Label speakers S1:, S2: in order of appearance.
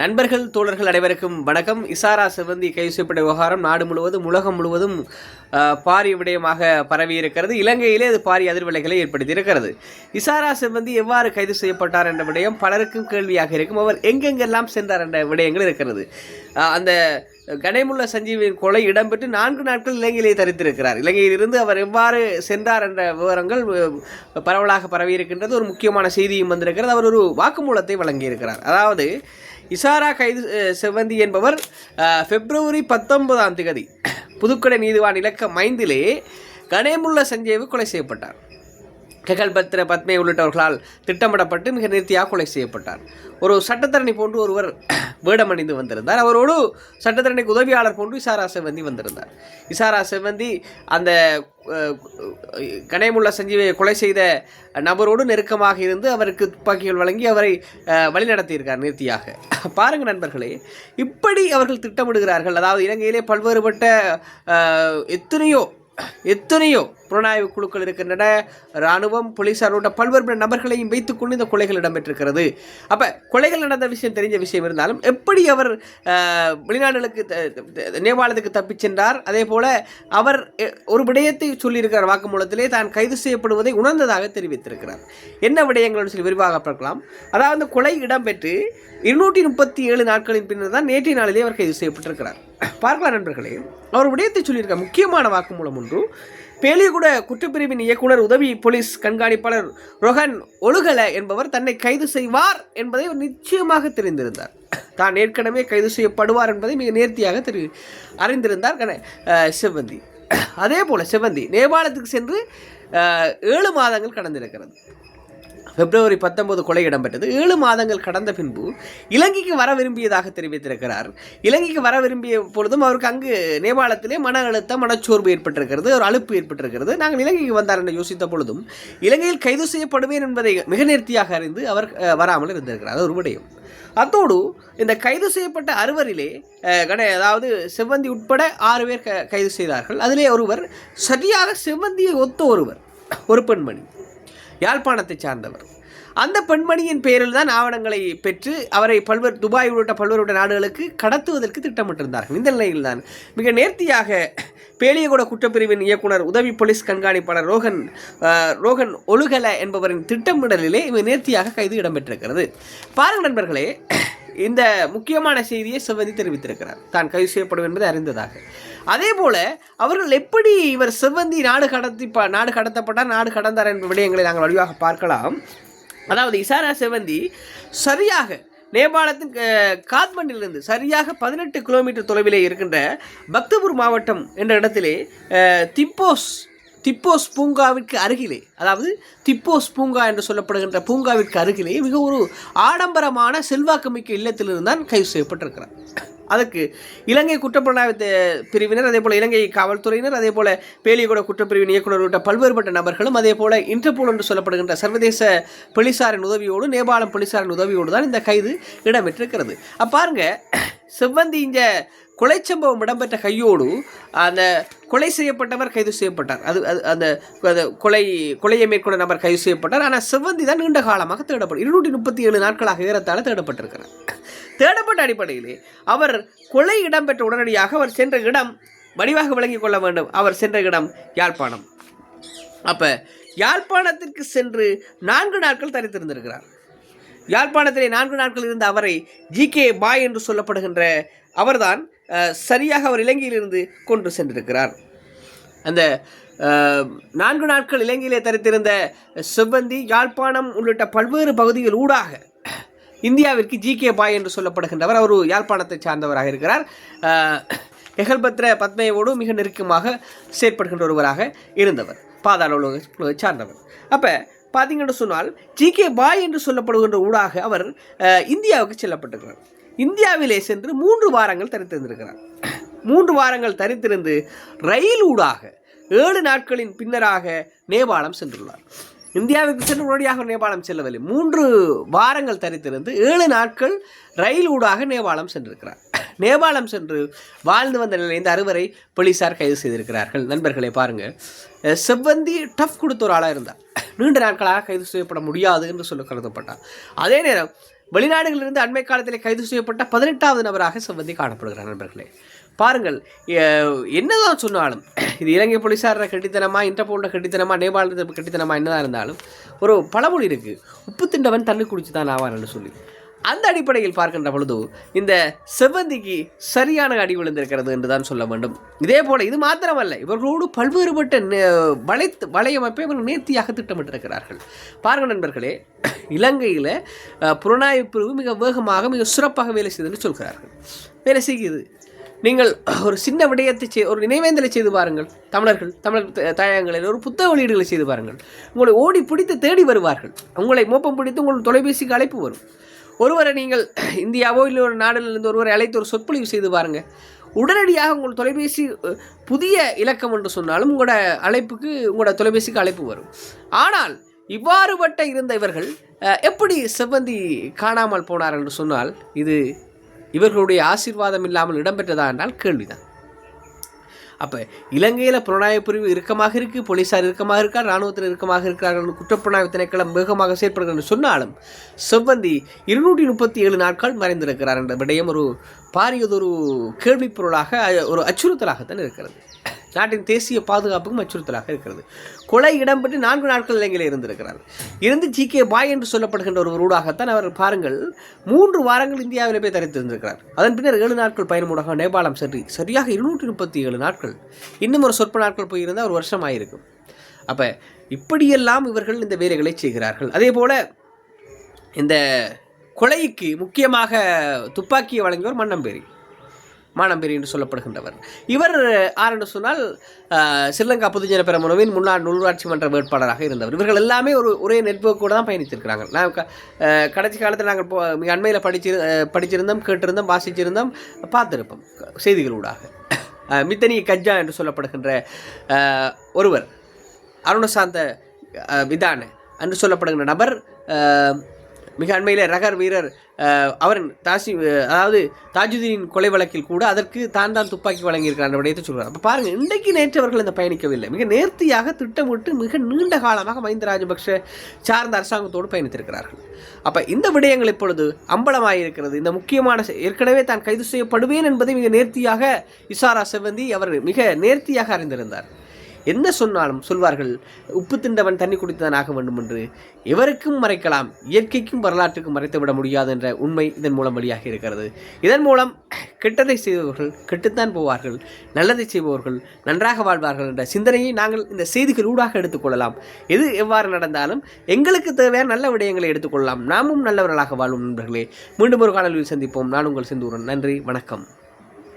S1: நண்பர்கள் தோழர்கள் அனைவருக்கும் வணக்கம். இசாரா சிவந்தி கைது செய்யப்பட்ட விவகாரம் நாடு முழுவதும் உலகம் முழுவதும் பாரிய விடயமாக பரவி இருக்கிறது. இலங்கையிலே அது பாரிய அதிர்வலைகளை ஏற்படுத்தியிருக்கிறது. இசாரா சிவந்தி எவ்வாறு கைது செய்யப்பட்டார் என்ற விடயம் பலருக்கும் கேள்வியாக இருக்கும். அவர் எங்கெங்கெல்லாம் சென்றார் என்ற விடயங்கள் இருக்கிறது. அந்த கணேமுல்ல சஞ்சீவின் கொலை இடம்பெற்று நான்கு நாட்கள் இலங்கையிலே தரித்திருக்கிறார். இலங்கையிலிருந்து அவர் எவ்வாறு சென்றார் என்ற விவரங்கள் பரவலாக பரவி இருக்கின்றது ஒரு முக்கியமான செய்தியும் வந்திருக்கிறது. அவர் ஒரு வாக்குமூலத்தை வழங்கியிருக்கிறார். அதாவது இசாரா கைது செவ்வந்தி என்பவர் பிப்ரவரி பத்தொன்பதாம் தேதி புதுக்கடை நீதிவான் இலக்கம் மைந்திலே கனேமுல்ல சஞ்சீவு கொலை செய்யப்பட்டார். கெகல்பத்ர பத்மே உள்ளிட்டவர்களால் திட்டமிடப்பட்டு மிக நிறுத்தியாக கொலை செய்யப்பட்டார். ஒரு சட்டத்தரணி போன்று ஒருவர் வேடமணிந்து வந்திருந்தார். அவரோடு சட்டத்தரணிக்கு உதவியாளர் போன்று இசாரா செவந்தி வந்திருந்தார். இசாரா செவந்தி அந்த கணேமுள்ள கணேமுல்ல சஞ்சீவை கொலை செய்த நபரோடு நெருக்கமாக இருந்து அவருக்கு துப்பாக்கிகள் வழங்கி அவரை வழிநடத்தியிருக்கார் நிறுத்தியாக பாருங்கள் நண்பர்களே இப்படி அவர்கள் திட்டமிடுகிறார்கள். அதாவது இலங்கையிலே பல்வேறுபட்ட எத்தனையோ எத்தனையோ புலனாய்வு குழுக்கள் இருக்கின்றன. இராணுவம் போலீசாரோட பல்வேறு நபர்களையும் வைத்துக்கொண்டு இந்த கொலைகள் இடம்பெற்றிருக்கிறது. அப்போ கொலைகள் நடந்த விஷயம் தெரிஞ்ச விஷயம் இருந்தாலும் எப்படி அவர் வெளிநாடுகளுக்கு த- நேபாளத்துக்கு தப்பிச் சென்றார்? அதே போல அவர் ஒரு விடயத்தை சொல்லியிருக்கிறார் வாக்குமூலத்திலே தான் கைது செய்யப்படுவதை உணர்ந்ததாக தெரிவித்திருக்கிறார். என்ன விடயங்கள் சொல்லி விரிவாக பார்க்கலாம். அதாவது கொலை இடம்பெற்று இருநூற்றி முப்பத்தி ஏழு நாட்களின் பின்னர் தான் நேற்றைய நாளிலே அவர் கைது செய்யப்பட்டிருக்கிறார். பார்க்கலாம் நண்பர்களே. அவர் விடயத்தை சொல்லியிருக்க முக்கியமான வாக்குமூலம் ஒன்று பேலியகுட குற்றப்பிரிவின் இயக்குனர் உதவி போலீஸ் கண்காணிப்பாளர் ரொஹன் ஒழுகல என்பவர் தன்னை கைது செய்வார் என்பதை நிச்சயமாக தெரிந்திருந்தார். தான் ஏற்கனவே கைது செய்யப்படுவார் என்பதை மிக நேர்த்தியாக தெரி அறிந்திருந்தார் செவ்வந்தி. அதே போல செவ்வந்தி நேபாளத்துக்கு சென்று ஏழு மாதங்கள் கடந்திருக்கிறது. பிப்ரவரி பத்தொன்பது கொலை இடம்பெற்றது. ஏழு மாதங்கள் கடந்த பின்பு இலங்கைக்கு வர விரும்பியதாக தெரிவித்திருக்கிறார். இலங்கைக்கு வர விரும்பிய பொழுதும் அவருக்கு அங்கு நேபாளத்திலே மன அழுத்தம் மனச்சோர்வு ஏற்பட்டிருக்கிறது ஒரு அலுப்பு ஏற்பட்டிருக்கிறது. நாங்கள் இலங்கைக்கு வந்தார் என்று யோசித்த பொழுதும் இலங்கையில் கைது செய்யப்படுவேன் என்பதை மிக நேர்த்தியாக அறிந்து அவர் வராமல் இருந்திருக்கிறார். அது ஒரு விடயம். அத்தோடு இந்த கைது செய்யப்பட்ட அறுவரிலே கடை அதாவது செவ்வந்தி உட்பட ஆறு பேர் க- கைது செய்தார்கள். அதிலே ஒருவர் சரியாக செவ்வந்தியை ஒத்த ஒருவர் ஒரு பெண்மணி. யாழ்ப்பாணத்தை சார்ந்தவர். அந்த பெண்மணியின் பெயரில் தான் ஆவணங்களை பெற்று அவரை பல்வேறு துபாய் உள்ளிட்ட பல்வேறு நாடுகளுக்கு கடத்துவதற்கு திட்டமிட்டிருந்தார்கள். இந்த நிலையில்தான் மிக நேர்த்தியாக பேலியகுட குற்றப்பிரிவின் இயக்குனர் உதவி போலீஸ் கண்காணிப்பாளர் ரோகன் ரோகன் ஒழுகல என்பவரின் திட்டமிடலிலே இவர் நேர்த்தியாக கைது இடம்பெற்றிருக்கிறது. பாருங்கள் நண்பர்களே இந்த முக்கியமான செய்தியை செவ்வந்தி தெரிவித்திருக்கிறார். தான் கைது செய்யப்படும் என்பதை அறிந்ததாக. அதே போல அவர்கள் எப்படி இவர் செவ்வந்தி நாடு கடத்தி நாடு கடத்தப்பட்டார் நாடு கடந்தார் என்ற விடயங்களை நாங்கள் வழியாக பார்க்கலாம். அதாவது இசாரா செவந்தி சரியாக நேபாளத்தின் காத்மண்டிலிருந்து சரியாக பதினெட்டு கிலோமீட்டர் தொலைவிலே இருக்கின்ற பக்தபூர் மாவட்டம் என்ற இடத்திலே திப்போஸ் திப்போஸ் பூங்காவிற்கு அருகிலே அதாவது திப்போஸ் பூங்கா என்று சொல்லப்படுகின்ற பூங்காவிற்கு அருகிலே மிக ஒரு ஆடம்பரமான செல்வாக்குமிக்க இல்லத்திலிருந்து தான் கைது செய்யப்பட்டிருக்கிறார். அதற்கு இலங்கை குற்றப்புலனாய்வு பிரிவினர் அதே போல் இலங்கை காவல்துறையினர் அதே போல் பேலியகுட குற்றப்பிரிவின் இயக்குனர் உள்ளிட்ட பல்வேறுபட்ட நபர்களும் அதே போல் இன்டர்போல் என்று சொல்லப்படுகின்ற சர்வதேச போலீசாரின் உதவியோடு நேபாளம் போலீசாரின் உதவியோடு தான் இந்த கைது இடம்பெற்றிருக்கிறது. அப்பாருங்க செவ்வந்தி இந்த கொலை சம்பவம் இடம்பெற்ற கையோடு அந்த கொலை செய்யப்பட்டவர் கைது செய்யப்பட்டார். அது அது அந்த கொலை கொலையை மேற்கொண்ட நபர் கைது செய்யப்பட்டார். ஆனால் செவ்வந்தி தான் நீண்ட காலமாக தேடப்படும் இருநூற்றி முப்பத்தி ஏழு நாட்களாக ஏறத்தாழ தேடப்பட்டிருக்கிறார். தேடப்பட்ட அடிப்படையிலே அவர் கொலை இடம்பெற்ற உடனடியாக அவர் சென்ற இடம் வடிவாக விளங்கிக் கொள்ள வேண்டும். அவர் சென்ற இடம் யாழ்ப்பாணம். அப்போ யாழ்ப்பாணத்திற்கு சென்று நான்கு நாட்கள் தரித்திருந்திருக்கிறார். யாழ்ப்பாணத்திலே நான்கு நாட்கள் இருந்த அவரை ஜி கே பாய் என்று சொல்லப்படுகின்ற அவர்தான் சரியாக அவர் இலங்கையிலிருந்து கொண்டு சென்றிருக்கிறார். அந்த நான்கு நாட்கள் இலங்கையிலே தரித்திருந்த செவ்வந்தி யாழ்ப்பாணம் உள்ளிட்ட பல்வேறு பகுதிகள் ஊடாக இந்தியாவிற்கு ஜி கே பாய் என்று சொல்லப்படுகின்றவர். அவர் யாழ்ப்பாணத்தை சார்ந்தவராக இருக்கிறார். எகல்பத்ர பத்மையோடு மிக நெருக்கமாக செயற்படுகின்ற ஒருவராக இருந்தவர். பாதாள உலக சார்ந்தவர். அப்போ பார்த்தீங்கன்னு சொன்னால் ஜி கே பாய் என்று சொல்லப்படுகின்ற ஊடாக அவர் இந்தியாவுக்கு செல்லப்பட்டிருக்கிறார். இந்தியாவிலே சென்று மூன்று வாரங்கள் தரித்திருந்திருக்கிறார் மூன்று வாரங்கள் தரித்திருந்து ரயில் ஊடாக ஏழு நாட்களின் பின்னராக நேபாளம் சென்றுள்ளார். இந்தியாவுக்கு சென்று உடனடியாக நேபாளம் செல்லவில்லை. மூன்று வாரங்கள் தரித்திருந்து ஏழு நாட்கள் ரயில் ஊடாக நேபாளம் சென்றிருக்கிறார். நேபாளம் சென்று வாழ்ந்து வந்த நிலையில் இந்த அறுவரை போலீஸார் கைது செய்திருக்கிறார்கள். நண்பர்களை பாருங்கள் செவ்வந்தி டஃப் கொடுத்த ஒரு ஆளாக இருந்தார். நீண்ட நாட்களாக கைது செய்யப்பட முடியாது என்று சொல்ல கருதப்பட்டார். அதே நேரம் வெளிநாடுகளிலிருந்து அண்மை காலத்தில் கைது செய்யப்பட்ட பதினெட்டாவது நபராக செவ்வந்தி காணப்படுகிறார் நண்பர்களே. பாருங்கள் என்னதான் சொன்னாலும் இது இலங்கை போலீஸார கட்டித்தனமா இன்டர்போல்ட கட்டித்தனமா நேபாள கட்டித்தனமா என்னதான் இருந்தாலும் ஒரு பழமொழி இருக்கு. உப்பு திண்டவன் தண்ணி குடிச்சு தான் ஆவான்னு சொல்லி. அந்த அடிப்படையில் பார்க்கின்ற பொழுது இந்த செவ்வந்திக்கு சரியான அடி விழுந்திருக்கிறது என்று தான் சொல்ல வேண்டும். இதே போல இது மாத்திரமல்ல இவர்களோடு பல்வேறுபட்ட வலை வலையமைப்பை இவர்கள் நேர்த்தியாக திட்டமிட்டிருக்கிறார்கள். பாருங்கள் நண்பர்களே இலங்கையில் புலனாய்வு பிரிவு மிக வேகமாக மிக சிறப்பாக வேலை செய்துன்னு சொல்கிறார்கள். வேலை செய்கிறது. நீங்கள் ஒரு சின்ன விடயத்தை செய் ஒரு நினைவேந்தலை செய்து பாருங்கள். தமிழர்கள் தமிழர் த- தாயகங்களில் ஒரு புத்தக வெளியீடுகளை செய்து பாருங்கள். உங்களை ஓடி பிடித்து தேடி வருவார்கள். உங்களை மோப்பம் பிடித்து உங்கள் தொலைபேசிக்கு அழைப்பு வரும். ஒருவரை நீங்கள் இந்தியாவோ இல்லை ஒரு நாடுலேருந்து ஒருவரை அழைத்து ஒரு சொற்பொழிவு செய்து பாருங்கள் உடனடியாக உங்கள் தொலைபேசி புதிய இலக்கம் என்று சொன்னாலும் உங்களோட அழைப்புக்கு உங்களோட தொலைபேசிக்கு அழைப்பு வரும். ஆனால் இவ்வாறுபட்ட இருந்த இவர்கள் எப்படி செவ்வந்தி காணாமல் போனார் என்று சொன்னால் இது இவர்களுடைய ஆசீர்வாதம் இல்லாமல் இடம்பெற்றதா என்றால் கேள்விதான். அப்போ இலங்கையில் புலனாய்வு பிரிவு இறுக்கமாக இருக்குது போலீஸார் இறுக்கமாக இருக்கார் இராணுவத்தில் இறுக்கமாக இருக்கிறார்கள் குற்றப்புலனாய்வு திணைக்களம் வேகமாக செயற்படுகிறது சொன்னாலும் செவ்வந்தி இருநூற்றி முப்பத்தி ஏழு நாட்கள் மறைந்திருக்கிறார் என்ற விடயம் ஒரு பாரியதொரு கேள்விப் பொருளாக ஒரு அச்சுறுத்தலாகத்தான் இருக்கிறது. நாட்டின் தேசிய பாதுகாப்புக்கும் அச்சுறுத்தலாக இருக்கிறது. கொலை இடம்பெற்று நான்கு நாட்கள் இலங்கையில் இருந்திருக்கிறார். இருந்து ஜி கே பாய் என்று சொல்லப்படுகின்ற ஒரு ஊடாகத்தான் அவர் பாருங்கள் மூன்று வாரங்கள் இந்தியாவில் போய் தரித்திருந்திருக்கிறார். அதன் பின்னர் ஏழு நாட்கள் பயணமூடாக நேபாளம் சென்று சரியாக இருநூற்றி முப்பத்தி ஏழு நாட்கள் இன்னும் ஒரு சொற்ப நாட்கள் போயிருந்தால் ஒரு வருஷம் ஆயிருக்கும். அப்போ இப்படியெல்லாம் இவர்கள் இந்த வேலைகளை செய்கிறார்கள். அதே போல் இந்த கொலைக்கு முக்கியமாக துப்பாக்கியை வழங்கியவர் மன்னம்பேரி. மானம்பேரி என்று சொல்லப்படுகின்றவர். இவர் ஆர் என்று சொன்னால் ஸ்ரீலங்கா பொதுஜன பெரமுனவின் முன்னாள் நூலாட்சி மன்ற வேட்பாளராக இருந்தவர். இவர்கள் எல்லாமே ஒரு ஒரே நெட்வொர்க்கோடு தான் பயணித்திருக்கிறாங்க நான் கடைசி காலத்தில் நாங்கள் போ- மிக அண்மையில் படிச்சிரு படிச்சிருந்தோம் கேட்டிருந்தோம் வாசிச்சிருந்தோம் பார்த்துருப்போம் செய்திகளூடாக. மித்தனி கஜ்ஜா என்று சொல்லப்படுகின்ற ஒருவர் அருணசாந்த விதான என்று சொல்லப்படுகின்ற நபர் மிக அண்மையில் ரகர் வீரர் அவர் அவரின் தாசி அதாவது தாஜுதீனின் கொலை வழக்கில் கூட அதற்கு தான் தான் துப்பாக்கி வழங்கியிருக்கிறார் விடயத்தை சொல்கிறார் அப்போ பாருங்கள் இன்றைக்கு நேற்று அவர்கள் இந்த பயணிக்கவில்லை. மிக நேர்த்தியாக திட்டமிட்டு மிக நீண்ட காலமாக மஹிந்த ராஜபக்ஷ சார்ந்த அரசாங்கத்தோடு பயணித்திருக்கிறார்கள். அப்போ இந்த விடயங்கள் இப்பொழுது அம்பலமாயிருக்கிறது. இந்த முக்கியமான ஏற்கனவே தான் கைது செய்யப்படுவேன் என்பதை மிக நேர்த்தியாக இசாரா செவ்வந்தி அவர் மிக நேர்த்தியாக அறிந்திருந்தார். என்ன சொன்னாலும் சொல்வார்கள்? உப்பு திண்டவன் தண்ணி குடித்தவன் ஆக வேண்டும் என்று. எவருக்கும் மறைக்கலாம் இயற்கைக்கும் வரலாற்றுக்கும் மறைத்து விட முடியாது என்ற உண்மை இதன் மூலம் வழியாக இருக்கிறது. இதன் மூலம் கெட்டதை செய்பவர்கள் கெட்டுத்தான் போவார்கள். நல்லதை செய்பவர்கள் நன்றாக வாழ்வார்கள் என்ற சிந்தனையை நாங்கள் இந்த செய்திகள் ஊடாக எடுத்துக்கொள்ளலாம் எது எவ்வாறு நடந்தாலும் எங்களுக்கு தேவையான நல்ல விடயங்களை எடுத்துக்கொள்ளலாம் நாமும் நல்லவர்களாக வாழும் நண்பர்களே மீண்டும் ஒரு காணொலியில் சந்திப்போம். நான் உங்கள் சிந்தூரன். நன்றி வணக்கம்.